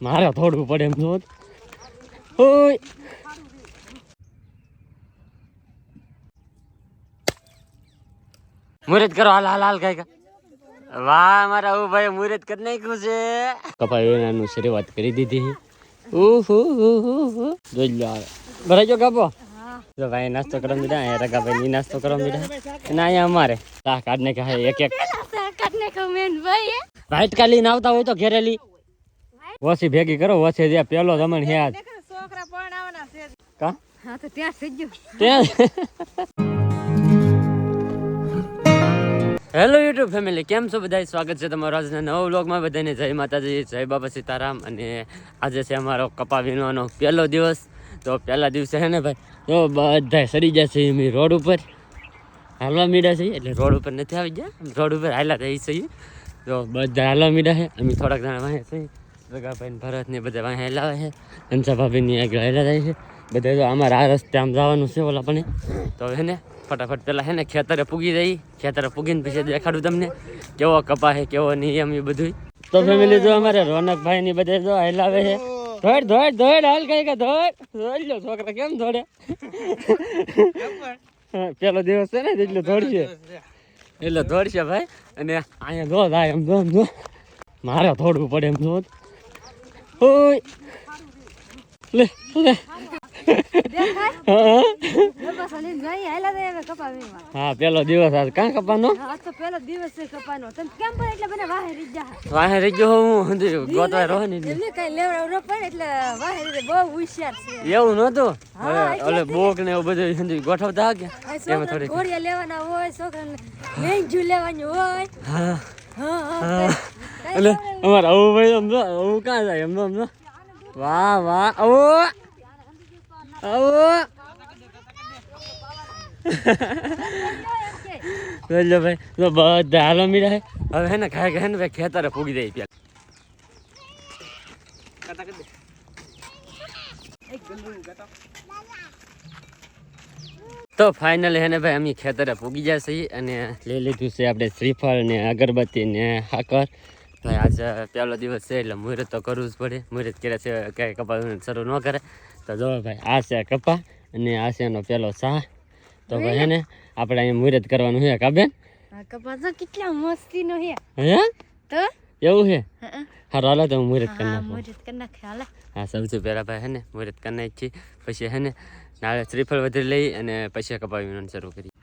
મારે થોડું પડે એમ જો હોય મુરત કરો હાલ હાલ હાલ કઈ વાહ મારા ઉ ભાઈ મુરત કરી નાખ્યું છે. કપા વેણાનું શરૂઆત કરી દીધી ઉહુ જોઈ લો આવે ભરાઈ ગયો કાપો? જો ભાઈ નાસ્તો કરવા મીઠા અહીંયા રગા ભાઈ ની નાસ્તો કરવા મીઠા અને અહીંયા અમારે. ચા કાઢને કે એક એક. ભાઈ વાઈટ કાલી આવતા હોય તો ઘેરેલી ઓછી ભેગી કરો ઓછી જે પેલો જમણ હે આજ છોકરા આવના છે. કા? હા તો ત્યાં થઈ ગયું. ત્યાં હેલો યુટ્યુબ ફેમિલી કેમ છો બધા સ્વાગત છે તમારો આજના નવો વ્લોગમાં બધાને જય માતાજી જય બાબા સીતારામ. અને આજે છે અમારો કપા વીણવાનો પહેલો દિવસ. તો પહેલા દિવસે છે ને ભાઈ? તો બધા સરી છે એમ રોડ ઉપર. હાલવા મીડા છે. એટલે રોડ ઉપર નથી આવી ગયા. રોડ ઉપર હાલા થઈ છે તો બધા હાલવા મીડા છે. અમે થોડાક જણા વાંહે છે રગાભાઈ ને ભરત ને બધા વાંહે લાવે છે. અંસા ભાભીની આગળ હેલા જાય છે. બધા તો અમારે આ રસ્તે આમ જવાનું છે ઓલા પણ. તો હવે ને ફટાફટ પેલા હે ને ખેતરે પૂગી જઈ. ખેતરે પૂગીને પછી દેખાડું તમને કેવો કપા છે કેવો નિયમ એ બધું તો ફેમિલી જો અમારે રોનકભાઈ ની બધે જો હેલાવે છે. ધોડ ધોડ ધોડ, હાલ કઈ કે ધોડ. ધોડ લો છોકરા કેમ ધોડે? પેલો દિવસ છે ને એટલે દોડશે એટલે દોડશે ભાઈ. અને અહીંયા જો થાય એમ જો. મારે થોડવું પડે એમ જો. ઓય. લે લે. હા? બસ અલીન ભાઈ હાલા દે હવે કપા વીણવા હા પેલો દિવસ આજ કાં કપાનો? પેલો દિવસ છે કપાનો. તમે કેમ પણ એટલે મને વાહે રીત વાહે રહી હું હંધી ગોતવા રહો ને એમને કઈ લેવડાવ ન પડે એટલે વાહે રીતે બહુ હોશિયાર છે. એવું નહોતું? હા, હવે ઓલે બોક ને એવું બધું હંધી ગોઠવતા કે? એમાં છોકરાને ઘોડિયા લેવાના હોય છોકરાને લેંજુ લેવાની હોય. હા. એટલે અમારે આવું ભાઈ સમજો આવું કાં જાય એમ સમજો વાહ વાહ આવો આવો જો ભાઈ તો બધા હાલો મીરા હવે હે ને ખાય ખાય ને ભાઈ ખેતરે ફૂગી જાય પેલા તો ફાઇનલ હે ને ભાઈ અમે ખેતરે પૂગી ગયા છીએ અને લઈ લીધું છે આપણે શ્રીફળ ને અગરબત્તી ને હાકર. ભાઈ આજે પહેલો દિવસ છે એટલે મુહૂર્ત તો કરવું જ પડે. મુહૂર્ત કરે છે ક્યાંય કપા શરૂ ન કરે. તો જો ભાઈ આ છે કપા અને આ છે એનો પહેલો શાહ તો ભાઈ હે ને આપણે અહીંયા મુહૂર્ત કરવાનું છે કાબેન કપા તો કેટલા મસ્તી નો હે? હે તો? એવું છે? હા હારો હાલો તો હું મુહૂર્ત કરી નાખું. મોજત કરી નાખે હાલા. હા સૌથી પહેલાં ભાઈ હે ને મુહૂર્ત કરી નાખી. પછી હે ને નાળે શ્રીફળ વધારી લઈ અને પછી કપા વીણવાનું શરૂ કરી.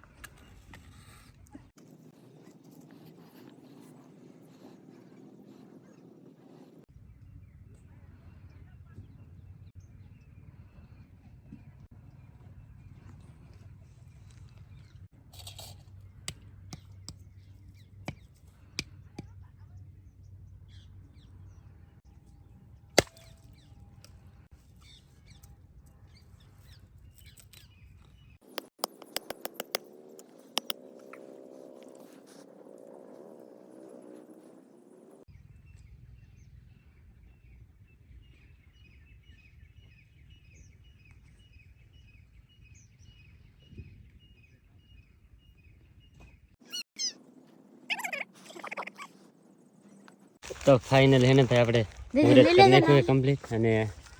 તો ફાઇનલ હેને ભાઈ આપણે મુહૂર્ત કરી નાખ્યું કમ્પ્લીટ અને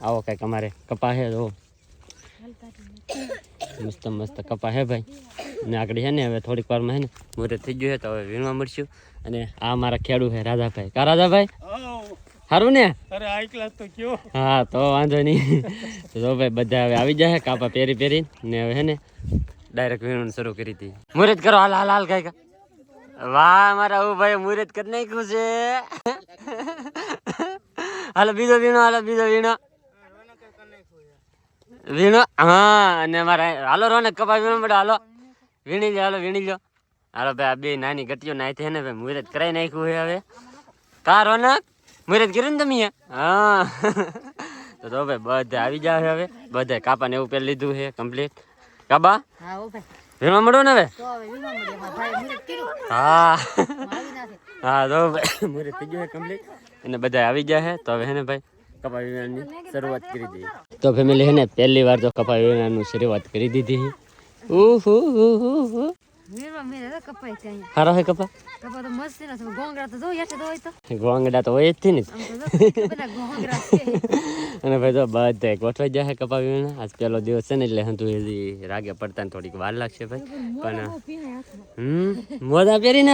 આવો કંઈક અમારે કપા હે જો. મસ્ત મસ્ત કપા હે ભાઈ. અને આગળ છે ને હવે થોડીક વારમાં હે ને મુહૂર્ત થઈ ગયું છે તો હવે વીણવા મળશું. અને આ મારા ખેડૂ છે રાધાભાઈ. કા રાધાભાઈ? સારું ને? અરે આ ક્લાસ તો કયો. હા તો વાંધો નહીં. તો જો ભાઈ બધા હવે આવી જાય કાપા પહેરી પહેરી ને હવે છે ને ડાયરેક્ટ વીણવાનું શરૂ કરી હતી. મુહૂર્ત કરો હાલ હાલ હાલ કઈ વાહ મારા ઓ ભાઈ મુહૂર્ત કરી નાખ્યું છે. હાલો, બીજો વીણો, હાલો, બીજો વીણો. વીણો? હા, અને મારા, હાલો, રોને કપા વીણો પડે હાલો. વીણી લો હાલો, વીણી લો હાલો, ભાઈ, આ બે નાની ગટીઓ છે ને, ભાઈ મુહૂર્ત કરાવી નાખ્યું હોય હવે. કા, રોનક? મુહૂર્ત કર્યું ને તમે હા. તો તો ભાઈ, બધે આવી જાવ હવે. બધા કાપાને એવું પેલી લીધું છે કમ્પ્લીટ કાબા હા ભાઈ વીણવા મળો ને હવે? હા હા. તો ભાઈ મુહૂર્ત થઈ ગયું કમ્પ્લીટ અને બધા આવી ગયા છે તો હવે હે ને ભાઈ કપા વીણવાની શરૂઆત કરી દીધી. તો ફેમિલી હે ને પહેલી વાર તો કપા વીણવાનું શરૂઆત કરી દીધી ઉહુ. હારો હે કપા? કપા તો મસ્ત છે ને તો જો યાર તો હોય તો. ગોંગડા તો હોય જ ને. જો અને ભાઈ તો બધા ગોઠવાઈ જાય કપા વીણના આજ પહેલો દિવસ છે ને એટલે હંતુ હજી રાગે પડતા ને થોડીક વાર લાગશે ભાઈ. પણ હમ મોજા પહેરીને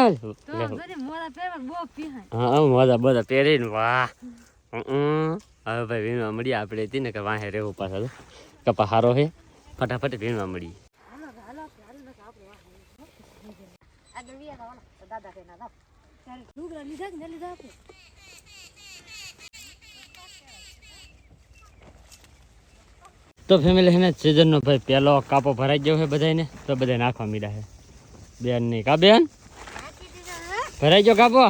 હા મોજા બધા પહેરીને વાહ. હવે ભાઈ વીણવા મળીએ. આપણે હતી ને કે વાહે રહેવું પાછા કપા હારો હે? ફટાફટ વીણવા મળીએ. તો દાદા કે ના દાવ ચાલ લીધા કે ન લીધા આપણે તો ફેમિલી હે ને સિઝનનો ભાઈ પહેલો કાપો ભરાઈ ગયો છે બધાને તો બધા નાખવા મીડા છે બેન નહીં કા બેન? ભરાઈ ગયો કાપો?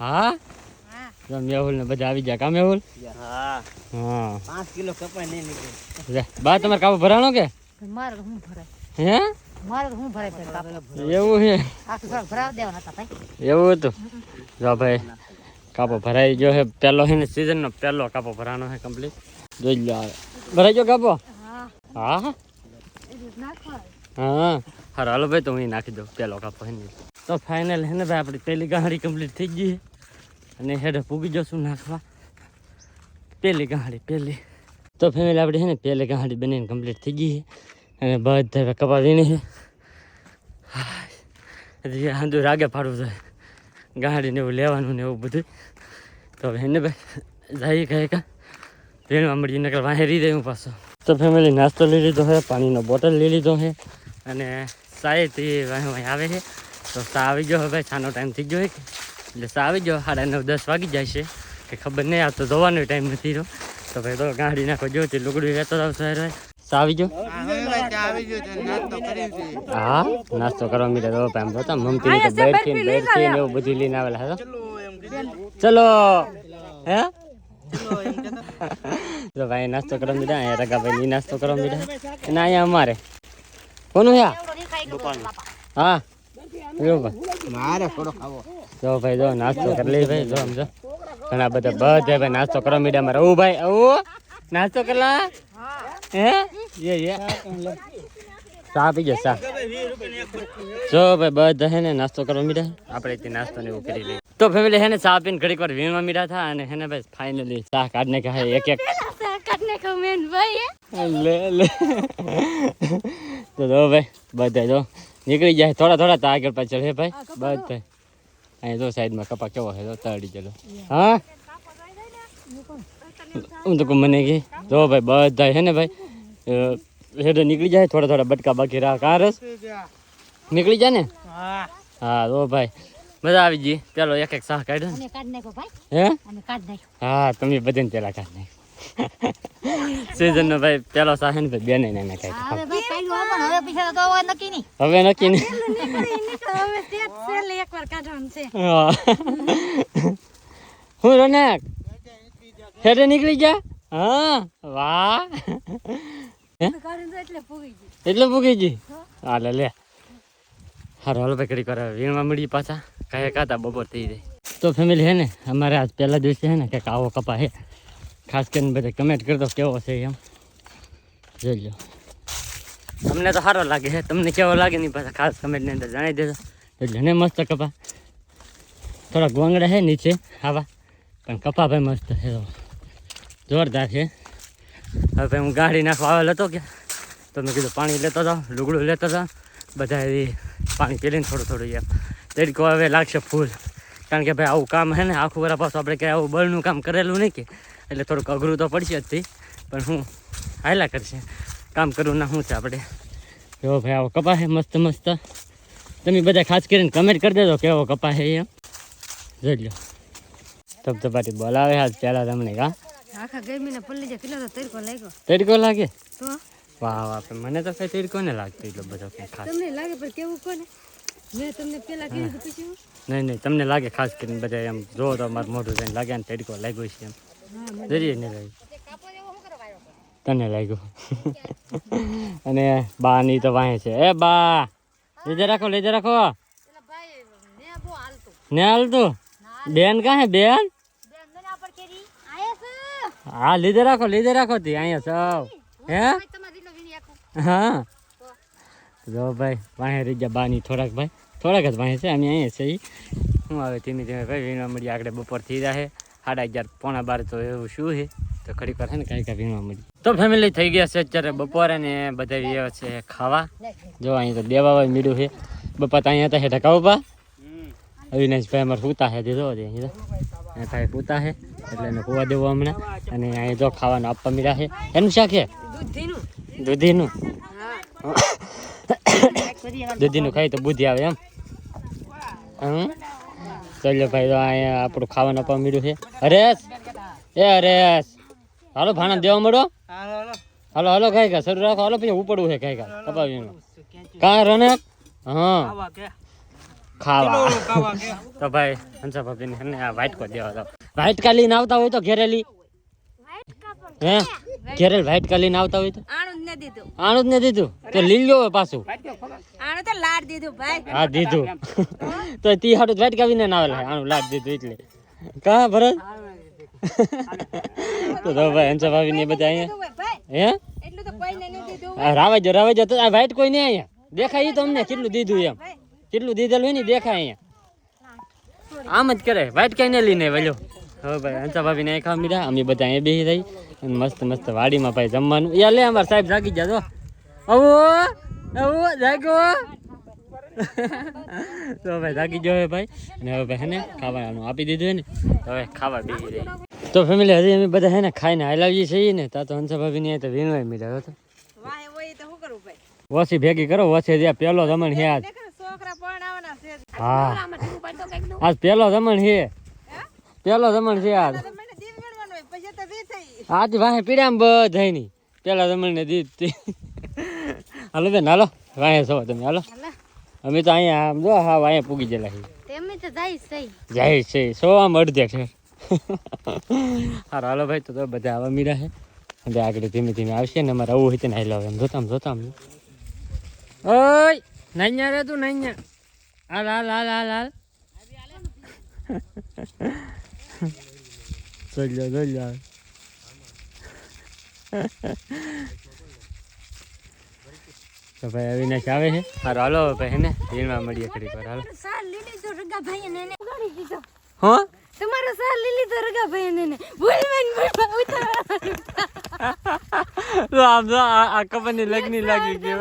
હા? તો મેહુલ ને બધા આવી ગયા કા મેહુલ? હા. હા પાંચ કિલો કપાય નહીં નીકળે બા તમારે કાપો ભરાણો કે? મારે હું ભરાય? હે? મારે હું એવું છે? આખું ભરાવ દેવાના હતા ભાઈ. એવું હતું? જો ભાઈ કાપો ભરાઈ ગયો છે. પહેલો છે ને સિઝનનો પહેલો કાપો ભરાનો છે કમ્પ્લીટ જોઈ લો આવે ભરાઈ ગયો કાપો? હા. હારો હાલો ભાઈ તો હું નાખી દઉં પહેલો કાપો હે ને. તો ફાઇનલ હે ને ભાઈ આપણી પહેલી ગાંહડી કમ્પ્લીટ થઈ ગઈ છે. અને હેડે પૂગી જશું નાખવા. પહેલી ગાડી પહેલી. તો ફેમિલી આપણી છે ને પહેલી ગાંહડી બનીને કમ્પ્લીટ થઈ ગઈ છે. અને બધા કપા વીણી છે હાંધુ રાગે પાડવું જોઈએ ગાડીને એવું લેવાનું ને એવું બધું તો હવે એને ભાઈ, જઈએ કહે કા. વીણવા મળી નકર વાહે રી જાય હું પાછો. તો ફેમિલી નાસ્તો લઈ લીધો છે પાણીનો બોટલ લઈ લીધો છે અને વાહે આવે છે તો સા આવી ગયો હવે છાનો ટાઈમ થઈ ગયો છે એટલે સા આવી ગયો, સાડા નવ, દસ વાગી જાય છે. કે ખબર નહીં, આ તો ધોવાનો ટાઈમ નથી રહ્યો. તો ભાઈ તો ગાડી નાખો જો તે લુગડી રહેતો જાવ સર આવી ગયો? હા નાસ્તો કરવા મીઠા તો આમ તો મમતી તો બેઠી ને બેડથી ને એવું બધું લઈને આવેલા હતા. ચલો હે? તો ભાઈ નાસ્તો કરવા મીઠા અહીંયા રગાભાઈ ની નાસ્તો કરવા મીઠા અને અહીંયા અમારે. કોનું હે. હા મારે થોડો ખાવો. જો ભાઈ જો નાસ્તો કરી લઈ ભાઈ જો સમજો ઘણા બધા બધા ભાઈ નાસ્તો કરવા મીડા મારે રહું ભાઈ ઓ નાસ્તો કરલા? હે? ચા પીજો ચા જો ભાઈ બધા હે ને નાસ્તો કરવા મીડા આપણે તે નાસ્તો ને એવું કરી લઈએ. તો ફેમિલી હે ને ચા પીને ઘડીક વાર વીણવા મીડા થા અને હે ને ભાઈ ફાઇનલી ચા કાઢને કહે એક એક. કાટને કમેન્ટ ભાઈ લે લે. તો જો ભાઈ બધા જો નીકળી જાય થોડા થોડા તો આગળ પાછળ હે ભાઈ. બધા અહીંયા જો સાઈડમાં કપા કેવો છે તો તળી ગયેલો. હા? હું તો મને કે જો ભાઈ બધા છે ને ભાઈ હેડે નીકળી જાય થોડા થોડા બટકા બાકી રાખ આ રસ. નીકળી જાય ને? હા. જો તો ભાઈ મજા આવી ગઈ. પેલો એક એક શાહ કાઢ્યો કાઢ હે? અને કાઢ નાખો. હા તમે બધાને પેલા કાઢ નાખ. સિઝન નો ભાઈ પેલો શાહ ને ભાઈ બેને ને કાઢ હવે ભાઈ કાઢ્યું હવે નક્કી નહીં. હું રોનક. હેડે નીકળી ગયા? હા, વાહ. એટલે પૂગી ગઈ. હાલે, લે. હારો, હાલો ભાઈ કરે વીણવા મળી પાછા. કાંઈ કાતા બપોર થઈ જાય. તો ફેમિલી હે ને, અમારે આજ પહેલા દિવસે હે ને કંઈક આવો કપા હે. ખાસ કરીને બધા કમેન્ટ કરતો કેવો છે એમ. જોઈ લો તમને તો સારો લાગે છે તમને કેવો લાગે નહીં પાછા ખાસ કમેન્ટની અંદર જણાવી દેજો. ને મસ્ત કપા. થોડા ગોંગડા છે નીચે, આવા. પણ કપા ભાઈ મસ્ત છે. જોરદાર છે. હવે હું ગાડી નાખવા આવેલો હતો કે, તો મેં કીધું પાણી લેતો હતા લુગડું લેતો હતા બધા પાણી પીલીને થોડું થોડું એમ. તડકો હવે લાગશે ફૂલ કારણ કે ભાઈ આવું કામ હે ને, આખું વરા પાછું આપણે ક્યાંય આવું બળનું કામ કરેલું નહીં કે, એટલે થોડુંક અઘરું તો પડશે જ પણ હું હાયલા કરશે. કામ કરવું ના શું છે આપણે? જો ભાઈ આવો કપા છે મસ્ત મસ્ત. તમે બધા ખાસ કરીને કમેન્ટ કરી દેજો કેવો કપા છે એમ. જોઈ લો ધબધબાટી બોલાવે હાલ, પહેલાં તમને કા. આખા ગરમીને પલ્લી જાય કેટલો તડકો લાગ્યો. તડકો લાગે? તો? વાહ વાહ મને તો કઈ તડકો ને લાગતો એટલો બધો કઈ ખાસ. તમને લાગે પણ કેવું કોને? મેં તમને પેલા કીધું તો નહીં નહીં તમને લાગે ખાસ કરીને બધા એમ જો તો મારું મોઢું થઈને લાગે ને તડકો લાગ્યો છે એમ. જરીએ નહીં લાગ્યું તને લાગ્યું. અને બા ની તો વાંહે છે. એ બા લેજે રાખો લેજે રાખો. ને હાલતું? ને હાલતું બેન કાં હે બેન બેન મને આપણ કેરી આયા છે હા લીધે રાખો લીધે રાખો તી અહીંયા સૌ હે હા? જો ભાઈ વાહે રહી ગયા બાની થોડાક ભાઈ. થોડાક જ વાહે છે અમે અહીંયા છે હું આવે ધીમે ધીમે ભાઈ વીણવા મળી આગળ બપોર થઈ જાય સાડા અગિયાર પોણા બાર તો એવું શું છે તો વાર છે ને કાંઈ કાંઈ વીણવા મળી તો ફેમિલી થઈ ગયા છે અત્યારે બપોરે ને બધા વ્યવ છે ખાવા. જો અહીં તો દેવા હોય મીડું છે બપા ત્યાં અહીંયા હતા હેઠા કાઉપા અવિનાશભાઈ અમારે સૂતા છે જો અહીં તો અહીં ભાઈ સૂતા છે એટલે એને કુવા દેવો હમણાં. અને અહીં જો ખાવાનું આપવા મળ્યા છે. એનું શાક છે? દૂધીનું. દૂધીનું? ખાઈ તો બુદ્ધિ આવે એમ. હમ? ચાલો ભાઈ તો અહીંયા આપણું ખાવાનું આપવા મળ્યું છે. હરેશ! એ હરેશ! હાલો ભાણા દેવા મળો. હાલો હાલો હાલો કા શરૂ રાખો. હાલો પછી ઉપડવું છે કઈ કા કપાવીનું કા રનક હા. ખાવા. તો ભાઈ હંસા ભાભીને ને આ વાઇટ કો દેવા દો વાઇટ કા લઈને આવતા હોય તો ઘેરેલી? હે? ઘેરેલ કાલી લઈને આવતા હોય તો? આણું જ ન દીધું. આણું જ ને દીધું? તો લીલો લ્યો પાછું. આણું તો લાડ દીધું ભાઈ. હા દીધું. તો તી હાડું વાઇટ કા ના નાવેલા આણું લાડ દીધું એટલે. કા ભરત? તો તો ભાઈ હંસા ભાભી ને બધા અહીંયા હે એટલું તો કોઈને ન દીધું રાવજો રાવાજો તો આ વાઇટ કોઈ નહીં અહીંયા. દેખાય તમને તો અમને કેટલું દીધું એમ. કેટલું દીધેલું હોય ને દેખાય અહીંયા. આમ જ કરે. વાઇટ કઈ ને લઈને વલ્યો. હવે ભાઈ હંસા ભાભી ને ખાવા મીધા અમે બધા અહીંયા બેસી રહી. અને મસ્ત મસ્ત વાડીમાં ભાઈ જમવાનું. યા લે અમાર સાહેબ જાગી જા જો. આવો આવો જાગો. તો ભાઈ જાગી ગયો હે ભાઈ. અને હવે ભાઈ હે ને ખાવાનું આપી દીધું હે ને હવે ખાવા બેસી રહી. તો ફેમિલી હજી અમે બધા હે ને ખાઈને હાલાવીએ છીએ ને તા તો હંસા ભાભી ને તો વીણવાય મીધા હતો ઓછી ભેગી કરો ઓછી જ્યાં પેલો જમણ હે આજ. હા. આજ પેલો જમણ છે. પેલો જમણ છે આજ. આજ વાહે પીડામ બધાયની પેલા જમણ ને દીધ હાલો બેન હાલો. વાહે છો તમે હાલો. અમે તો અહીંયા આમ જો હા વાહે પૂગી ગયેલા છીએ. જાય છે સો આમ અડધે છે. હારો હાલો ભાઈ તો બધા આવા મીરા છે. એટલે આગળ ધીમે ધીમે આવશે ને અમારે આવું હોય તો નાઈ લાવે. એમ જોતામ જોતા ઓય નાઈયા રે તું નાઈયા હાલ હાલ હાલ હાલ હાલ. જોઈ લો જોઈ લો તો ભાઈ અવિનાશ આવે છે? હારો હાલો ભાઈ હે ને? હીણમાં મળીએ ખરી પર હાલો. સાર લીલી તો રગા ભાઈ ને ઉગાડી દીધો હો તમારો સાર લીલી લીધો રગા ભાઈ ને ભૂલવાન ભૂલવા ઉતાર આમ જો આ કપરની લગની લાગી ગઈ.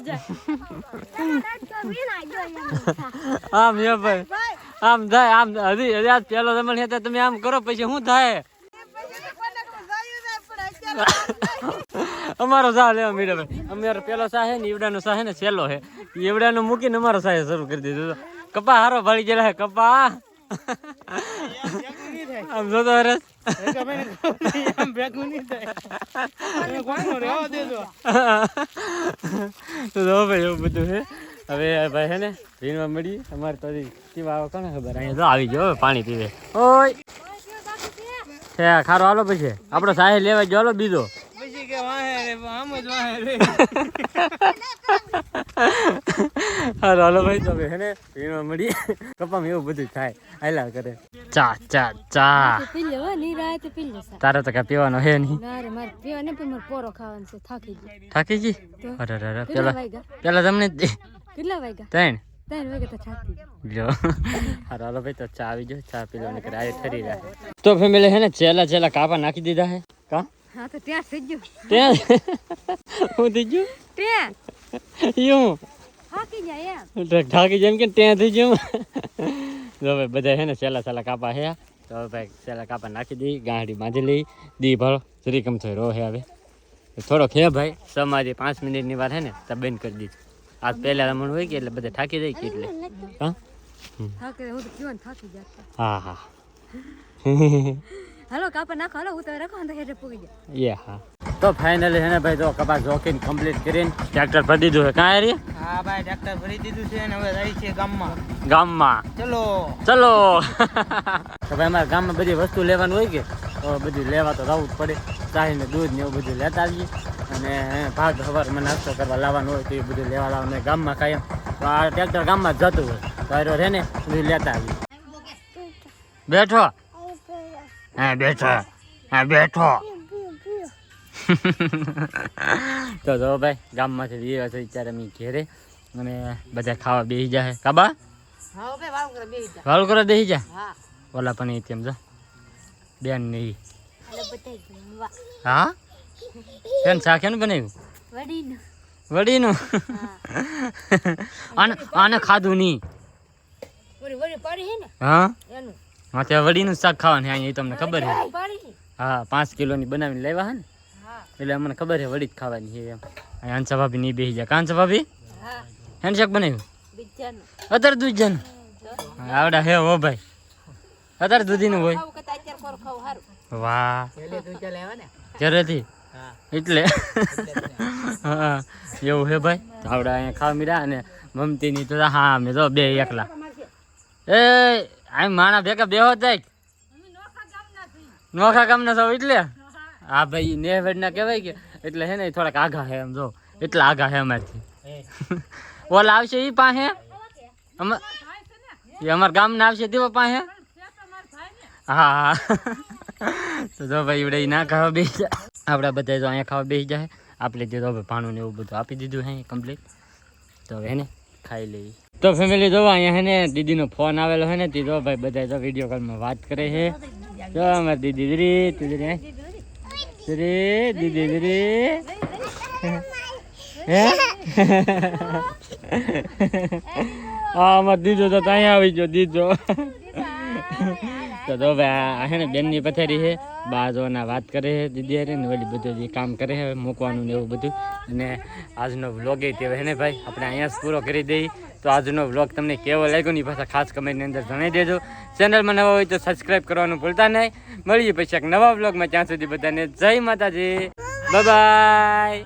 જાય આમ યો ભાઈ આમ થાય આમ હજી હજી આજ પેલો જમણ છે તમે આમ કરો પછી શું થાય અમારો સાહ લેવા મીડે ભાઈ અમારો પેલો સાહ છે ને ઈવડાનો સા છે ને છેલ્લો છે ઈવડાનો મૂકીને અમારો સાહ શરૂ કરી દીધો. કપા હારો ભળી ગયેલા હે કપા આમ જોતો હરસ તો જો ભાઈ ભાઈ છે ને મળી અમારે તો ખબર? અહીંયા તો આવી ગયો, પાણી પીવે. ઓય! છે ખારો, હાલો પછી. આપણો સાહેબ લેવા હાલો, બીજો પછી કે વાહે રે આમ જ વાહે રે હાલો હાલો ભાઈ તો હવે ને ભીણવા મળી કપામાં એવું બધું થાય. હાલા કરે. ચા ચા ચા. તારે તો કઈ પીવાનો હે નહીં. ના રે મારે પીવા ને પણ મારે પોરો ખાવાનો છે. થાકી ગયો. થાકી ગઈ? અરે અરે પેલા પેલા તમને કેટલા વાગ્યા? ત્રણ. તો ફેમિલી હે ને છેલ્લા છેલ્લા કાપા નાખી દીધા હે. કા? હા તો ત્યાં થઈ ગયું. ત્યાં હું થઈ ગયું? ત્યાં? યું થાકી જાય એમ. ઢાકી જેમ કે ત્યાં થઈ ગયું? જો ભાઈ બધા છે ને સેલા સેલા કાપા હે. તો હવે ભાઈ સેલા કાપા નાખી દઈ ગાંઠી બાંધી લઈ. દી ભરો જરી કમ થયો રો હે હવે. થોડોક હે ભાઈ સમાધિ પાંચ મિનિટની વાર હે ને તો બંધ કરી દીધું. આજ પહેલા રમણ હોય કે એટલે બધા થાકી જાય કે એટલે? હા થાકી થાકી હા હા. હાલો કાપા નાખો. હાલો હું તો રાખો તો હેઠળ પૂગી જાય. યે હા. તો ફાઇનલી હેને ભાઈ તો કપાસ જોખીને કમ્પ્લીટ કરીને ટ્રેક્ટર ભરી દીધું છે. કાંઈ રે હા ભાઈ ટ્રેક્ટર ભરી દીધું છે ને હવે રહી છે ગામમાં. ગામમાં. ચલો. ચલો. તો ભાઈ અમારા ગામમાં બધી વસ્તુ લેવાનું હોય કે તો બધું લેવા તો જવું જ પડે. ચાહી ને દૂધ ને એવું બધું લેતા આવીએ. અને ભાગ મને નાસ્તો કરવા લાવવાનું હોય તો એ બધું લેવા લાવવાનું ગામમાં કાયમ તો આ ટ્રેક્ટર ગામમાં જતું હોય. તો રહે ને બધું લેતા આવીએ. બેઠો. હા બેઠો. હા બેઠો. તો જો ભાઈ ગામમાંથી વિયો છે અત્યારે અમે ઘેરે. અને બધા ખાવા બેસી જાય કાબા? વાળું કરો દેહી જા. બેસી જા? ઓલા પણ એ તેમ જો. બેન ને હા? બેન શાક એનું બનાવ્યું? વડીનું. વડીનું? હા. આને આને ખાધું નહીં. વડી વડી પડી હે ને હા? એનું. હા ત્યાં વડીનું શાક ખાવાનું અહીંયા એ તમને ખબર છે? હા પાંચ કિલોની બનાવીને લેવા હે ને? એટલે અમને ખબર છે વડી જ ખાવાની છે એમ. અહીંયા હંસા ભાભી નહીં બેસી જાય કાંસા ભાભી? હા. હેન શાક બનાવ્યું? અત્યારે દૂધ જન આવડા હે હો ભાઈ. અત્યારે દૂધીનું હોય. વાહ. ને? હા. એટલે? હા એવું હે ભાઈ? આવડા અહીંયા ખાવા મીરા અને મમતીની તો હા અમે તો બે એકલા. એ આ માણા ભેગા બેહો જાય. નોખા કામના સૌ એટલે? હા ભાઈ નેવેડ ના કહેવાય કે એટલે હે ને થોડાક આઘા હે એમ જો. એટલા આઘા હે અમારથી. ઓલા આવશે ઈ પાસે? અમાર એ અમારા ગામના આવશે દેવો પાસે? હા હા. તો જો ભાઈ એવડે ના ખાવા બેસી જાય. આપણા બધા તો અહીંયા ખાવા બેસી જાય. આપણે જે તો હવે ભાણું ને એવું બધું આપી દીધું હે કમ્પ્લીટ તો હવે ને ખાઈ લઈએ. તો ફેમિલી જો અહીંયા હે ને, દીદીનો ફોન આવેલો હે ને, તે જો ભાઈ બધા તો વીડિયો કોલમાં વાત કરે છે. જો અમારી દીદી દીદી દીદી દીદી દીદી દીદી હે? હા, અમારે દીદો તો ત્યાં આવી ગયો દીધો તો તો ભાઈ હે ને બેનની પથારી છે બાજોના વાત કરે છે, દીદી અરે ને વળી બધું જે કામ કરે છે, મૂકવાનું ને એવું બધું. અને આજનો વ્લોગ એ તે હે ને ભાઈ, આપણે અહીંયા જ પૂરો કરી દઈએ. તો આજનો વ્લોગ તમને કેવો લાગ્યો ની પાછા ખાસ કમેન્ટની અંદર જણાવી દેજો. ચેનલમાં નવા હોય તો સબસ્ક્રાઈબ કરવાનું ભૂલતા નહીં. મળીએ પછી એક નવા વ્લોગમાં ત્યાં સુધી બધાને જય માતાજી. બાય